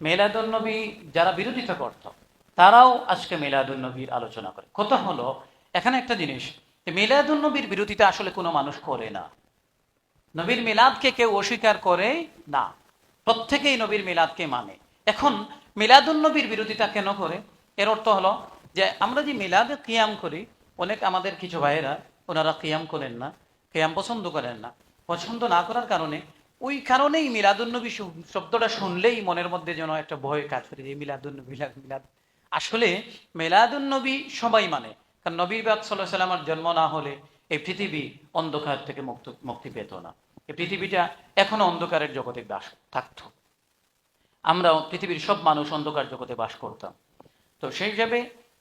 মেলাদুন্নবী যারা বিরোধিতা করত, তারাও আজকে মেলাদুন্নবীর আলোচনা করে। কথা হলো, এখানে একটা জিনিস, যে মেলাদুন্নবীর বিরোধিতা আসলে কোনো মানুষ করে না। নবীর মিলাদকে কেউ অস্বীকার করে না। প্রত্যেকেই নবীর মিলাদকে মানে। এখন মিলাদুন্নবীর বিরোধিতা কেন করে? এর অর্থ হলো যে আমরা যে মিলাদে কিয়াম করি, অনেক আমাদের কিছু ভাইয়েরা, ওনারা কিয়াম করেন না, কিয়াম পছন্দ করেন না। পছন্দ না করার কারণে ওই কারণেই মিলাদুন্নবী শব্দটা শুনলেই মনের মধ্যে যেন একটা ভয় কাজ করে যে মিলাদুন্নবী, মিলাদ আসলে মিলাদুন্নবী সবাই মানে। কারণ নবী বাদ সাল্লাহ সাল্লামার জন্ম না হলে এই পৃথিবী অন্ধকার থেকে মুক্ত, মুক্তি পেত না। এই পৃথিবীটা এখনও অন্ধকারের জগতে বাস, থাকতো। আমরা পৃথিবীর সব মানুষ অন্ধকার জগতে বাস করতাম। তো সেই হিসাবে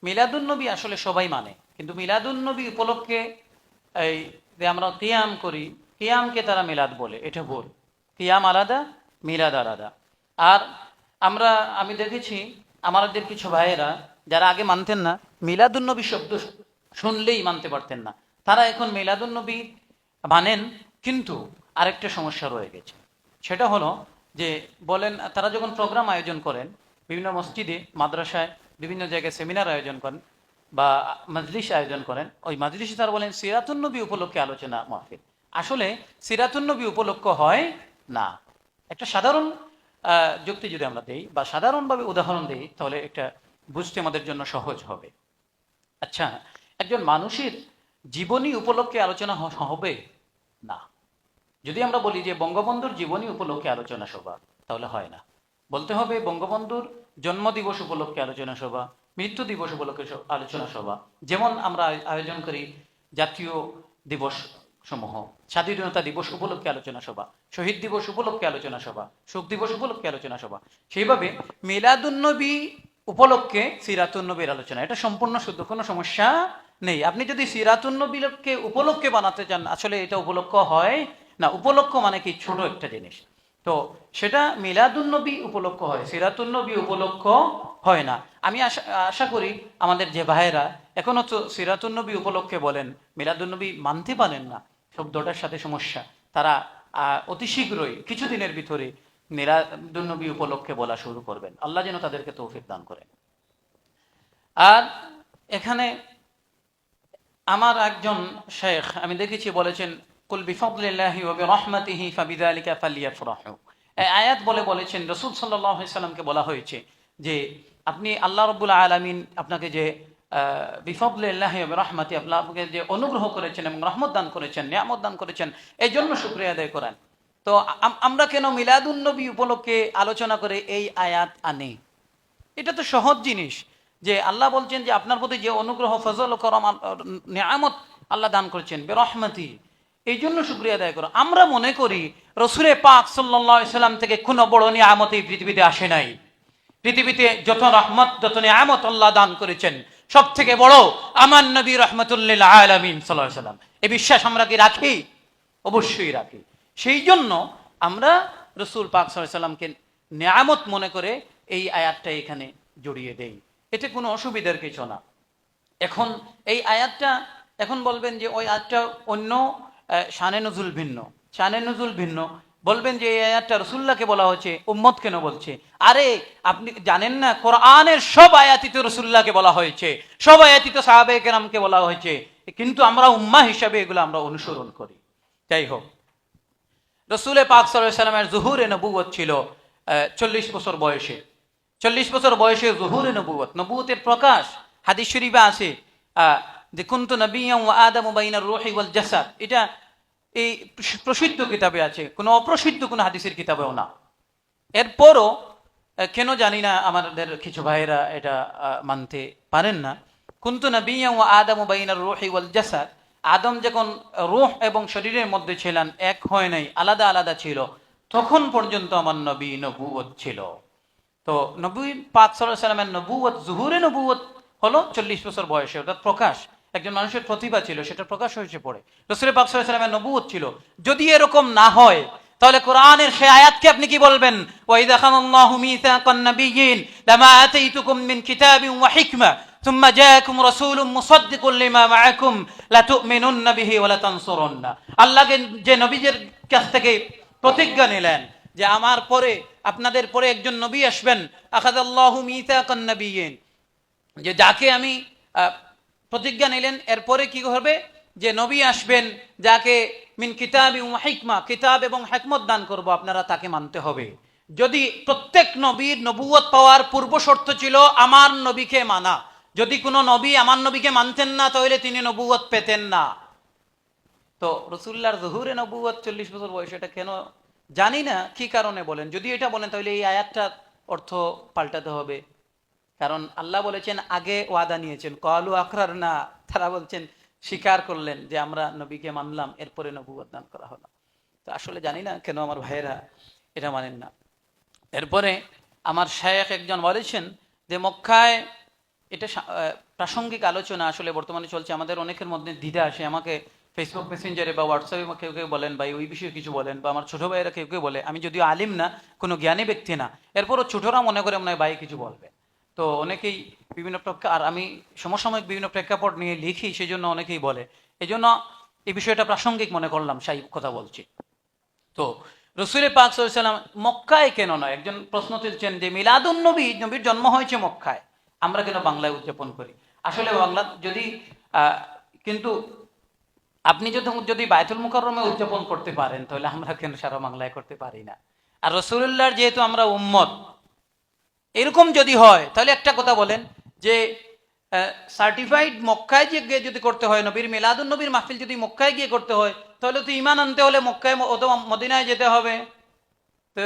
মিলাদুন্নবী আসলে সবাই মানে। কিন্তু মিলাদুন্নবী উপলক্ষে এই যে আমরা কিয়াম করি, কিয়ামকে তারা মিলাদ বলে, এটা ভুল। কিয়াম আলাদা, মিলাদ আলাদা। আর আমরা, আমি দেখেছি আমাদের কিছু ভাইয়েরা যারা আগে মানতেন না, মিলাদুন্নবী শব্দ শুনলেই মানতে পারতেন না। তারা এখন মিলাদুন্নবী মানেন, কিন্তু আরেকটা সমস্যা রয়ে গেছে। সেটা হলো যে বলেন, তারা যখন প্রোগ্রাম আয়োজন করেন, বিভিন্ন মসজিদে, মাদ্রাসায়, বিভিন্ন জায়গায় সেমিনার আয়োজন করেন বা মজলিস আয়োজন করেন, ওই মজলিসে তারা বলেন, সিরাতুন্নবী উপলক্ষে আলোচনা মাহফিল। আসলে সিরাতুন্নবী উপলক্ষ হয় না। একটা সাধারণ যুক্তি যদি আমরা দেই বা সাধারণভাবে উদাহরণ দিই, তাহলে একটা বুঝতে আমাদের জন্য সহজ হবে। আচ্ছা একজন মানুষের জীবনী উপলক্ষে আলোচনা হবে? না। যদি আমরা বলি যে বঙ্গবন্ধুর জীবনী উপলক্ষে আলোচনা সভা, তাহলে হয় না। বলতে হবে বঙ্গবন্ধুর জন্মদিবস উপলক্ষে আলোচনা সভা, মৃত্যু দিবস উপলক্ষে আলোচনা সভা। যেমন আমরা আয়োজন করি জাতীয় দিবস সমূহ। স্বাধীনতা দিবস উপলক্ষে আলোচনা সভা, শহীদ দিবস উপলক্ষে আলোচনা সভা, শোক দিবস উপলক্ষে আলোচনা সভা। সেইভাবে মিলাদুন্নবী উপলক্ষে সিরাতুন্নবীর আলোচনা। এটা সম্পূর্ণ শুদ্ধ, কোনো সমস্যা নেই। আপনি যদি সিরাতুন্নবীকে উপলক্ষে বানাতে চান, আসলে এটা উপলক্ষ হয় না। উপলক্ষ মানে কি? ছোট একটা জিনিস। তো সেটা মিলাদুন্নবী উপলক্ষ হয়, সিরাতুন্নবী উপলক্ষ হয় না। আমি আশা আশা করি আমাদের যে ভাইয়েরা এখনও সিরাতুন্নবী উপলক্ষে বলেন, মিলাদুন্নবী মানতে পারেন না, শব্দটার সাথে সমস্যা। তারা অতি শীঘ্রই, কিছুদিনের ভিতরে মিলাদুন্নবী উপলক্ষে বলা শুরু করবেন। আল্লাহ যেন তাদেরকে তৌফিক দান করেন। আর এখানে আমার একজন শেখ, আমি দেখেছি বলেছেন, কুল আয়াত বলে বলেছেন, রাসূল সাল্লামকে বলা হয়েছে যে, আপনি আল্লাহ রাব্বুল আলামিন আপনাকে যে বিফদলিল্লাহি ওয়া বিরহমাতি আল্লাহ আপনাকে যে অনুগ্রহ করেছেন এবং রহমত দান করেছেন, নিয়ামত দান করেছেন এই জন্য শুকরিয়া আদায় করেন। তো আমরা কেন মিলাদুন নবী উপলক্ষে আলোচনা করে এই আয়াত আনি? এটা তো সহজ জিনিস যে আল্লাহ বলছেন যে আপনার প্রতি যে অনুগ্রহ, ফজল, করম নিয়ামত আল্লাহ দান করেছেন, বেরহমতি এই জন্য শুক্রিয়া আদায় করো আমরা মনে করি রসুরে পাক সাল্লাম থেকে কোনো বড় নিয়ামত এই পৃথিবীতে আসে নাই। পৃথিবীতে যত রহমত, যত নিয়ামত আল্লাহ দান করেছেন সব থেকে বড়, আমার নবী রহমতুল্লিল আলমিন সাল্লাম। এই বিশ্বাস আমরা কি রাখি? অবশ্যই রাখি। সেই জন্য আমরা রসুল পাক সাল্লামকে নিয়ামত মনে করে এই আয়াতটা এখানে জড়িয়ে দেই। এতে কোনো অসুবিধার কিছু না। এখন এই আয়াতটা, এখন বলবেন যে ওই আয়াতটা অন্য শানে নজুল ভিন্ন। শানে নজুল ভিন্ন বলবেন যে এই আয়াতটা রসুল্লাহকে বলা হচ্ছে উম্মত কেন বলছে। আরে আপনি জানেন না কোরআনের সব আয়াতিত রসুল্লাহকে বলা হয়েছে। সব আয়াতিত সাহাবে কেরামকে বলা হয়েছে। কিন্তু আমরা উম্মা হিসাবে এগুলো আমরা অনুসরণ করি। যাই হোক। রসুলে পাক সাল্লামের জহুরে নবুয়ত ছিল চল্লিশ বছর বয়সে। চল্লিশ বছর বয়সে জহুরে নবুয়ত নবুয়তের প্রকাশ হাদিস শরীফে আছে আহ, যে কুন্তু ওয়া আদম বাইনার রুহি ওয়াল জাসাদ। এটা এই প্রসিদ্ধ কিতাবে আছে, কোনো অপ্রসিদ্ধ কোনো হাদিসের কিতাবেও না। এরপরও কেন জানি না আমাদের কিছু ভাইয়েরা এটা মানতে পারেন না। কুন্তু নবিয়াম ওয়া আদম বাইনার রুহি ওয়াল জাসাদ, আদম যখন রোহ এবং শরীরের মধ্যে ছিলেন, এক হয় নাই, আলাদা আলাদা ছিল, তখন পর্যন্ত আমার নবী নবুয়ত ছিল। তো নবী পাক সাল্লাহ সাল্লামের নবুয়ত জুহুরে নবুয়ত হলো চল্লিশ বছর বয়সে, অর্থাৎ প্রকাশ। একজন মানুষের প্রতিভা ছিল সেটা প্রকাশ হয়েছে পড়ে রসুল পাক সাল্লাহ সাল্লামের নবুয়ত ছিল যদি এরকম না হয় তাহলে কোরআনের সে আয়াতকে আপনি কি বলবেন ওয়াইদা খানাল্লাহু মিসাকান নাবিয়িন লামা আতাইতুকুম মিন কিতাবিন ওয়া হিকমা ثم جاءكم رسول مصدق لما معكم لتؤمنن به ولا تنصرن আল্লাহকে যে নবীদের কাছ থেকে প্রতিজ্ঞা নিলেন যে আমার পরে আপনাদের পরে একজন নবী আসবেন আখাদাল্লাহু মিতাকান নবিয়িন যে যাকে আমি আহ, প্রতিজ্ঞা নিলেন, এরপরে কি হবে? যে নবী আসবেন, যাকে মিন কিতাব এবং হিকমা, কিতাব এবং হেকমত দান করব, আপনারা তাকে মানতে হবে। যদি প্রত্যেক নবীর নবুয়ত পাওয়ার পূর্ব শর্ত ছিল, আমার নবীকে মানা। যদি কোনো নবী আমার নবীকে মানতেন না, তাহলে তিনি নবুয়ত পেতেন না। তো রসুল্লাহর জহুরে নবুয়ত চল্লিশ বছর বয়স, এটা কেন? জানি না, কি কারণে বলেন? যদি এটা বলেন, তাহলে এই আয়াতটার অর্থ পাল্টাতে হবে। কারণ আল্লাহ বলেছেন, আগে ওয়াদা নিয়েছেন। কলু আকরার না তারা বলছেন, স্বীকার করলেন যে আমরা নবীকে মানলাম, এরপরে নবুয়ত দান করা হলো। তো আসলে জানি না কেন আমার ভাইয়েরা এটা মানেন না। এরপরে আমার শায়েখ একজন বলেছেন যে মক্কায় এটা প্রাসঙ্গিক আলোচনা আসলে বর্তমানে চলছে। আমাদের অনেকের মধ্যে দ্বিধা আসে। আমাকে ফেসবুক মেসেঞ্জারে বা হোয়াটসঅ্যাপে কেউ কেউ বলেন, ভাই, ওই বিষয়ে কিছু বলেন। বা আমার ছোট ভাইয়েরা কেউ কেউ বলে, আমি যদিও আলিম না, কোনো জ্ঞানী ব্যক্তি না। এরপরও ছোটরা মনে করে মনে হয়, ভাই, কিছু বলবে। তো অনেকেই বিভিন্ন প্রেক্ষা আর আমি সমসাময়িক বিভিন্ন প্রেক্ষাপট নিয়ে লিখি সেই জন্য অনেকেই বলে। এই জন্য এই বিষয়টা প্রাসঙ্গিক মনে করলাম, সেই কথা বলছি। তো রসুল পাক সাল্লাম মক্কায় কেন নয়? একজন প্রশ্ন তুলছেন যে, মিলাদুন নবী, নবীর জন্ম হয়েছে মক্কায়, আমরা কেন বাংলায় উদযাপন করি? আসলে বাংলা যদি কিন্তু আপনি যদি যদি বায়তুল মুকাররমে উদযাপন করতে পারেন, তাহলে আমরা কেন সারা বাংলায় করতে পারি না? আর রসুল্লাহর যেহেতু আমরা উম্মত এরকম যদি হয়, তাহলে একটা কথা বলেন যে সার্টিফাইড মক্কায় যে গিয়ে যদি করতে হয়, নবীর মিলাদুন নবীর মাহফিল যদি মক্কায় গিয়ে করতে হয়, তাহলে তো ইমান আনতে হলে মক্কায় অথবা মদিনায় যেতে হবে। তো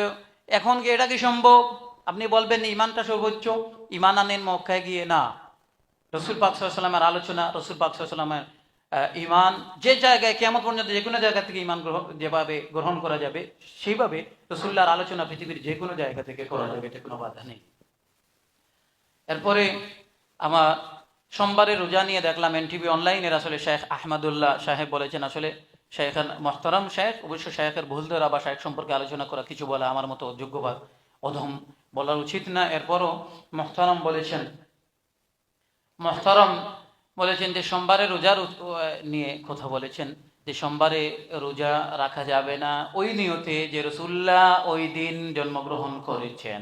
এখন কি এটা কি সম্ভব? আপনি বলবেন ইমানটা সর্বোচ্চ ইমান আনেন মক্কায় গিয়ে না। রসুল পাক সাল্লামের আলোচনা, রসুল পাক সাল্লামের ইমান যে জায়গায় কেমন পর্যন্ত যে কোনো জায়গা থেকে ইমান গ্রহণ যেভাবে গ্রহণ করা যাবে, সেইভাবে রসুল্লাহর আলোচনা পৃথিবীর যে কোনো জায়গা থেকে করা যাবে, এটা কোনো বাধা নেই। এরপরে আমার সোমবারে রোজা নিয়ে দেখলাম এনটিভি অনলাইনের আসলে শেখ আহমদুল্লাহ সাহেব বলেছেন, আসলে শেখ মোহতারাম শেখ, অবশ্য শেখের ভুল ধরা বা শেখ সম্পর্কে আলোচনা করা কিছু বলা আমার মতো অযোগ্য বা অধম বলা উচিত না। এরপরও মোহতারাম বলেছেন মোহতারাম বলেছেন যে সোমবারে রোজার নিয়ে কথা বলেছেন যে সোমবারে রোজা রাখা যাবে না। ওই নিয়তে যে রসুল্লাহ ওই দিন জন্মগ্রহণ করেছেন।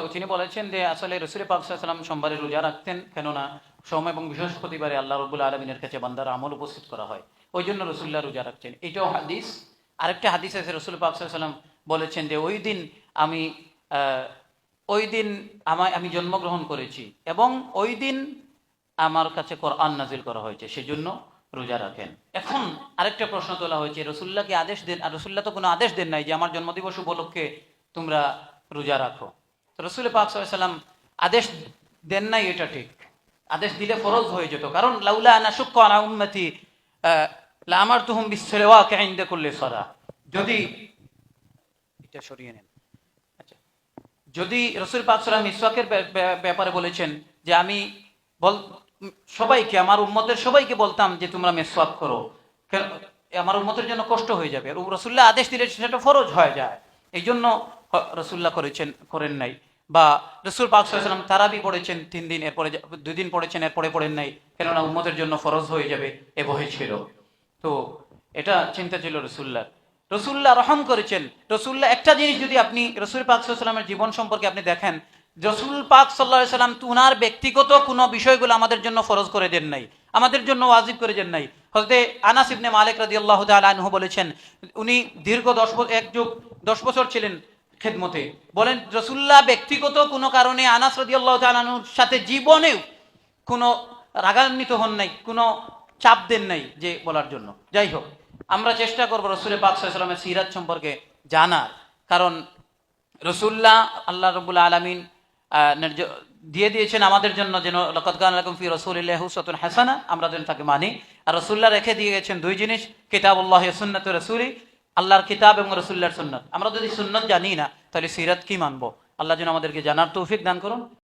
তো তিনি বলেছেন যে আসলে রসুল পাকসাল্লাম সোমবারে রোজা রাখতেন, কেননা সোম এবং বৃহস্পতিবারে আল্লাহ রবুল্লা আলমিনের কাছে বান্দার আমল উপস্থিত করা হয়। ওই জন্য রসুল্লাহ রোজা রাখছেন। এটাও হাদিস। আরেকটা হাদিস আছে, রসুল পাকসাল্লাম বলেছেন যে ওই দিন আমি ওই দিন আমায়, আমি জন্মগ্রহণ করেছি এবং ওই দিন আমার কাছে কোরআন নাজিল করা হয়েছে, সেজন্য রোজা রাখেন। এখন আরেকটা প্রশ্ন তোলা হয়েছে রসুল্লাহকে আদেশ দেন, আর রসুল্লাহ তো কোনো আদেশ দেন নাই যে আমার জন্মদিবস উপলক্ষে তোমরা রোজা রাখো? রসুল পাক সাল্লাম আদেশ দেন নাই এটা ঠিক। আদেশ দিলে ফরজ হয়ে যেত। কারণ, লাউলা আনা শুক্ক আলা উম্মতি আমার তুহুম বিশ্বরেওয়া কাইন্দে করলে সরা যদি এটা সরিয়ে নেন। আচ্ছা। যদি রসুল পাক সাল্লাম ইসওয়াকের ব্যাপ- ব্যাপ- ব্যাপারে বলেছেন যে আমি বল, সবাইকে, আমার উম্মতের সবাইকে বলতাম যে তোমরা মেসওয়াক করো। আমার উম্মতের জন্য কষ্ট হয়ে যাবে। আর রসুল্লাহ আদেশ দিলে সেটা ফরজ হয়ে যায়। এই জন্য রসুল্লাহ করেছেন, করেন নাই। বা রসুল পাক সাল্লাম তারাবি পড়েছেন তিন দিন, এরপরে যা- দুই দিন পড়েছেন, এরপরে পড়েন নাই। কেননা উম্মতের জন্য ফরজ হয়ে যাবে, এ ভয় ছিল। তো এটা চিন্তা ছিল রসুল্লাহ রসুল্লাহ রহম করেছেন। রসুল্লাহ একটা জিনিস যদি আপনি রসুল পাক সাল্লামের জীবন সম্পর্কে আপনি দেখেন, রসুল পাক সাল্লাহ সাল্লাম তুনার ব্যক্তিগত কোনো বিষয়গুলো আমাদের জন্য ফরজ করে দেন নাই, আমাদের জন্য ওয়াজিব করে দেন নাই। হজরতে আনাস ইবনে মালিক রাজি আল্লাহ আনহু বলেছেন, উনি দীর্ঘ দশ এক যুগ দশ বছর ছিলেন খেদমতে। বলেন রসুল্লাহ ব্যক্তিগত কোনো কারণে আনাস রাজি আল্লাহ আনহুর সাথে জীবনেও কোনো রাগান্বিত হন নাই, কোনো চাপ দেন নাই যে বলার জন্য। যাই হোক, আমরা চেষ্টা করব রসুল পাক সাল্লামের সিরাত সম্পর্কে জানার। কারণ রসুল্লাহ আল্লাহ রবুল আলমিন দিয়ে দিয়েছেন আমাদের জন্য যেন লকতগান ফি রসুল্লাহ হাসানা আমরা যেন তাকে মানি। আর রসুল্লাহ রেখে দিয়ে গেছেন দুই জিনিস, কিতাবুল্লাহ সুন্নত রসুলি। আল্লাহর কিতাব এবং রসুল্লাহর সুন্নত। আমরা যদি সুন্নত জানি না, তাহলে সিরাত কি মানবো? আল্লাহ যেন আমাদেরকে জানার তৌফিক দান করুন।